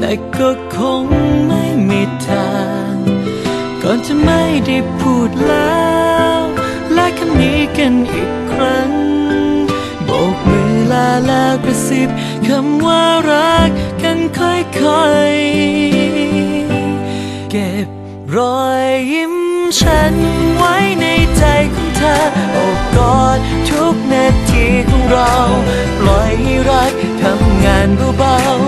แต่ก็คงไม่มีทาง ก่อนจะไม่ได้พูดแล้วและคำนี้กันอีกครั้งโบกมือลาแล้วกระซิบคำว่ารักกันค่อยๆ เก็บรอยยิ้มฉันไว้ในใจของเธอ โอบกอดทุกนาทีของเรา ปล่อยให้รักทำงานเบาๆ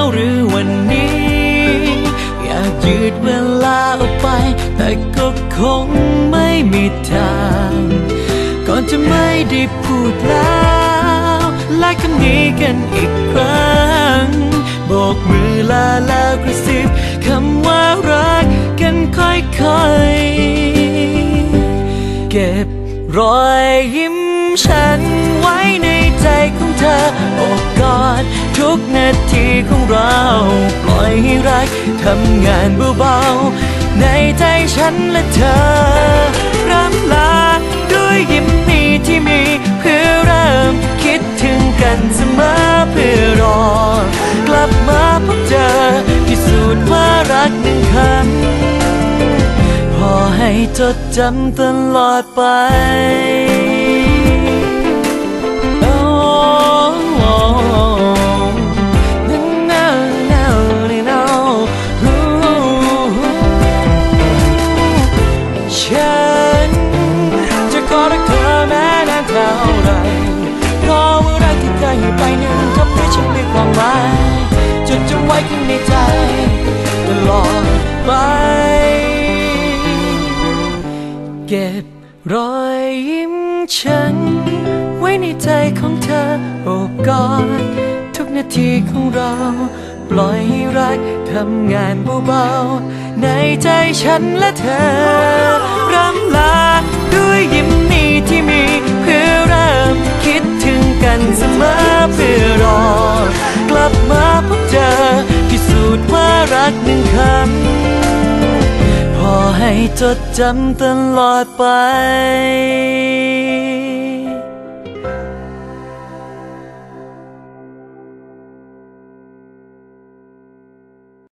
ว ยืดเวลาออกไป แต่ก็คงไม่มีทาง ก่อนจะไม่ได้พูดแล้วและคำนี้กันอีกครั้งโบกมือลาแล้วกระซิบคำว่ารักกันค่อยๆ เก็บรอยยิ้มฉันไว้ในใจของเธอโอบกอดทุกนาทีของเราปล่อยให้ กทำงานเบาๆ ในใจฉันและเธอรำลาด้วยยิ้มนี้ที่มีเพื่อเริ่มคิดถึงกันเสมอเพื่อรอ กลับมาพบเจอพิสูจน์ว่ารักหนึ่งคำพอให้จดจำตลอดไป ลอดไป เก็บรอยยิ้มฉัน ไว้ในใจของเธอโอบกอดทุกนาทีของเรา ปล่อยให้รักทำงานเบาๆในใจฉันและเธอรำลา จดจำตลอดไป